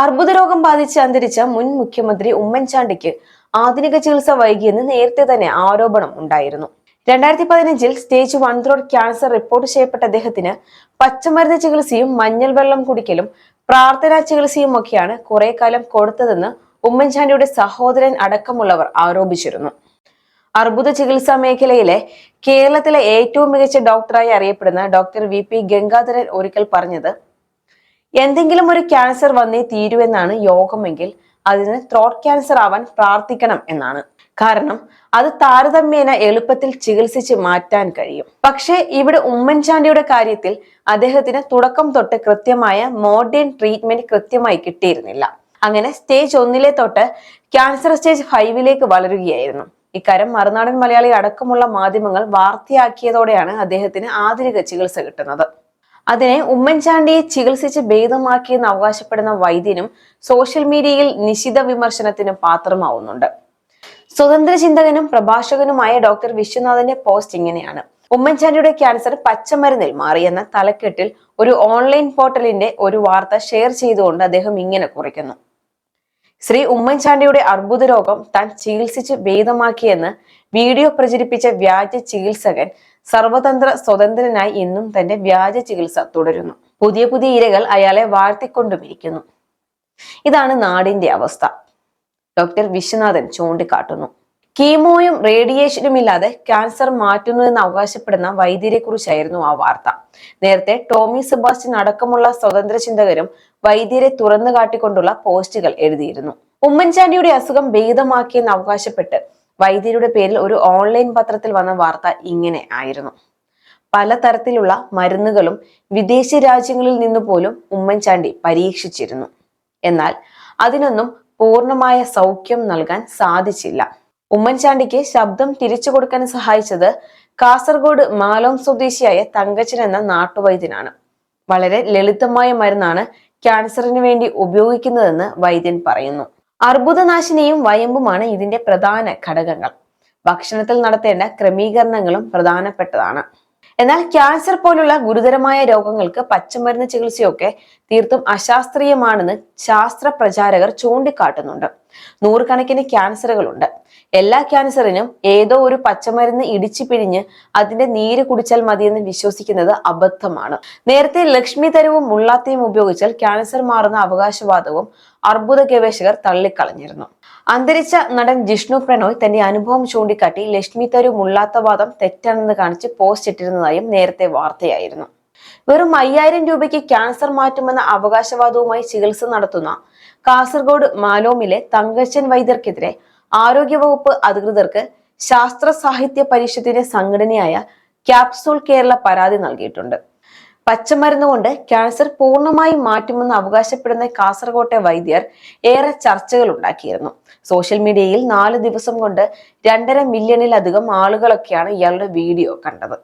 അർബുദ രോഗം ബാധിച്ച് അന്തരിച്ച മുൻ മുഖ്യമന്ത്രി ഉമ്മൻചാണ്ടിക്ക് ആധുനിക ചികിത്സ വൈകിയെന്ന് നേരത്തെ തന്നെ ആരോപണം ഉണ്ടായിരുന്നു. രണ്ടായിരത്തി പതിനഞ്ചിൽ stage one throat cancer report ചെയ്യപ്പെട്ട അദ്ദേഹത്തിന് പച്ചമരുന്ന് ചികിത്സയും മഞ്ഞൾ വെള്ളം കുടിക്കലും പ്രാർത്ഥനാ ചികിത്സയും ഒക്കെയാണ് കുറെ കാലം കൊടുത്തതെന്ന് ഉമ്മൻചാണ്ടിയുടെ സഹോദരൻ അടക്കമുള്ളവർ ആരോപിച്ചിരുന്നു. അർബുദ ചികിത്സാ മേഖലയിലെ കേരളത്തിലെ ഏറ്റവും മികച്ച ഡോക്ടറായി അറിയപ്പെടുന്ന ഡോക്ടർ വി പി ഗംഗാധരൻ ഒരിക്കൽ പറഞ്ഞത് എന്തെങ്കിലും ഒരു ക്യാൻസർ വന്നേ തീരുവെന്നാണ് യോഗമെങ്കിൽ അതിന് ത്രോട്ട് ക്യാൻസർ ആവാൻ പ്രാർത്ഥിക്കണം എന്നാണ്. കാരണം അത് താരതമ്യേന എളുപ്പത്തിൽ ചികിത്സിച്ച് മാറ്റാൻ കഴിയും. പക്ഷേ ഇവിടെ ഉമ്മൻചാണ്ടിയുടെ കാര്യത്തിൽ അദ്ദേഹത്തിന് തുടക്കം തൊട്ട് കൃത്യമായ മോഡേൺ ട്രീറ്റ്മെന്റ് കൃത്യമായി കിട്ടിയിരുന്നില്ല. അങ്ങനെ സ്റ്റേജ് ഒന്നിലെ തൊട്ട് ക്യാൻസർ സ്റ്റേജ് ഫൈവിലേക്ക് വളരുകയായിരുന്നു. ഇക്കാര്യം മറുനാടൻ മലയാളി അടക്കമുള്ള മാധ്യമങ്ങൾ വാർത്തയാക്കിയതോടെയാണ് അദ്ദേഹത്തിന് ആധുനിക ചികിത്സ കിട്ടുന്നത്. അതിനെ ഉമ്മൻചാണ്ടിയെ ചികിത്സിച്ച് ഭേദമാക്കിയെന്ന് അവകാശപ്പെടുന്ന വൈദ്യനും സോഷ്യൽ മീഡിയയിൽ നിശിത വിമർശനത്തിന് പാത്രമാവുന്നുണ്ട്. സ്വതന്ത്ര ചിന്തകനും പ്രഭാഷകനുമായ ഡോക്ടർ വിശ്വനാഥന്റെ പോസ്റ്റ് ഇങ്ങനെയാണ്. ഉമ്മൻചാണ്ടിയുടെ ക്യാൻസർ പച്ചമരുന്നിൽ മാറിയെന്ന തലക്കെട്ടിൽ ഒരു ഓൺലൈൻ പോർട്ടലിന്റെ ഒരു വാർത്ത ഷെയർ ചെയ്തുകൊണ്ട് അദ്ദേഹം ഇങ്ങനെ കുറിക്കുന്നു. ശ്രീ ഉമ്മൻചാണ്ടിയുടെ അർബുദ രോഗം താൻ ചികിത്സിച്ച് ഭേദമാക്കിയെന്ന് വീഡിയോ പ്രചരിപ്പിച്ച വ്യാജ ചികിത്സകൻ സർവതന്ത്ര സ്വതന്ത്രനായി ഇന്നും തന്റെ വ്യാജ ചികിത്സ തുടരുന്നു. പുതിയ പുതിയ ഇരകൾ അയാളെ വാഴ്ത്തിക്കൊണ്ടുമിരിക്കുന്നു. ഇതാണ് നാടിന്റെ അവസ്ഥ. ഡോക്ടർ വിശ്വനാഥൻ ചൂണ്ടിക്കാട്ടുന്നു. കീമോയും റേഡിയേഷനും ഇല്ലാതെ ക്യാൻസർ മാറ്റുന്നു എന്ന് അവകാശപ്പെടുന്ന വൈദ്യരെ കുറിച്ചായിരുന്നു ആ വാർത്ത. നേരത്തെ ടോമി സെബാസ്റ്റ്യൻ അടക്കമുള്ള സ്വതന്ത്ര ചിന്തകരും വൈദ്യരെ തുറന്നു കാട്ടിക്കൊണ്ടുള്ള പോസ്റ്റുകൾ എഴുതിയിരുന്നു. ഉമ്മൻചാണ്ടിയുടെ അസുഖം ഭേദമാക്കിയെന്ന് അവകാശപ്പെട്ട് വൈദ്യരുടെ പേരിൽ ഒരു ഓൺലൈൻ പത്രത്തിൽ വന്ന വാർത്ത ഇങ്ങനെ ആയിരുന്നു. പലതരത്തിലുള്ള മരുന്നുകളും വിദേശ രാജ്യങ്ങളിൽ നിന്ന് പോലും ഉമ്മൻചാണ്ടി പരീക്ഷിച്ചിരുന്നു. എന്നാൽ അതിനൊന്നും പൂർണമായ സൗഖ്യം നൽകാൻ സാധിച്ചില്ല. ഉമ്മൻചാണ്ടിക്ക് ശബ്ദം തിരിച്ചു കൊടുക്കാൻ സഹായിച്ചത് കാസർഗോഡ് മാലോം സ്വദേശിയായ തങ്കച്ചൻ എന്ന നാട്ടുവൈദ്യനാണ്. വളരെ ലളിതമായ മരുന്നാണ് ക്യാൻസറിന് വേണ്ടി ഉപയോഗിക്കുന്നതെന്ന് വൈദ്യൻ പറയുന്നു. അർബുദനാശിനിയും വയമ്പുമാണ് ഇതിന്റെ പ്രധാന ഘടകങ്ങൾ. ഭക്ഷണത്തിൽ നടത്തേണ്ട ക്രമീകരണങ്ങളും പ്രധാനപ്പെട്ടതാണ്. എന്നാൽ ക്യാൻസർ പോലുള്ള ഗുരുതരമായ രോഗങ്ങൾക്ക് പച്ചമരുന്ന് ചികിത്സയൊക്കെ തീർത്തും അശാസ്ത്രീയമാണെന്ന് ശാസ്ത്ര പ്രചാരകർ ചൂണ്ടിക്കാട്ടുന്നുണ്ട്. നൂറുകണക്കിന് ക്യാൻസറുകളുണ്ട്. എല്ലാ ക്യാൻസറിനും ഏതോ ഒരു പച്ചമരുന്ന് ഇടിച്ചു പിഴിഞ്ഞ് അതിന്റെ നീര് കുടിച്ചാൽ മതിയെന്ന് വിശ്വസിക്കുന്നത് അബദ്ധമാണ്. നേരത്തെ ലക്ഷ്മി തരവും മുള്ളാത്തയും ഉപയോഗിച്ചാൽ ക്യാൻസർ മാറുന്ന അവകാശവാദവും അർബുദ ഗവേഷകർ തള്ളിക്കളഞ്ഞിരുന്നു. അന്തരിച്ച നടൻ ജിഷ്ണു പ്രണോയ് തന്റെ അനുഭവം ചൂണ്ടിക്കാട്ടി ലക്ഷ്മി തരു മുള്ളാത്തവാദം തെറ്റാണെന്ന് കാണിച്ച് പോസ്റ്റ് ഇട്ടിരുന്നതായും നേരത്തെ വാർത്തയായിരുന്നു. വെറും അയ്യായിരം രൂപയ്ക്ക് ക്യാൻസർ മാറ്റുമെന്ന അവകാശവാദവുമായി ചികിത്സ നടത്തുന്ന കാസർഗോഡ് മാലോമിലെ തങ്കച്ചൻ വൈദ്യർക്കെതിരെ ആരോഗ്യവകുപ്പ് അധികൃതർക്ക് ശാസ്ത്ര സാഹിത്യ പരിഷത്തിന്റെ സംഘടനയായ ക്യാപ്സൂൾ കേരള പരാതി നൽകിയിട്ടുണ്ട്. പച്ചമരുന്ന് കൊണ്ട് ക്യാൻസർ പൂർണമായി മാറ്റുമെന്ന് അവകാശപ്പെടുന്ന കാസർകോട്ടെ വൈദ്യർ ഏറെ ചർച്ചകൾ ഉണ്ടാക്കിയിരുന്നു. സോഷ്യൽ മീഡിയയിൽ നാല് ദിവസം കൊണ്ട് രണ്ടര മില്യണിലധികം ആളുകളൊക്കെയാണ് ഇയാളുടെ വീഡിയോ കണ്ടത്.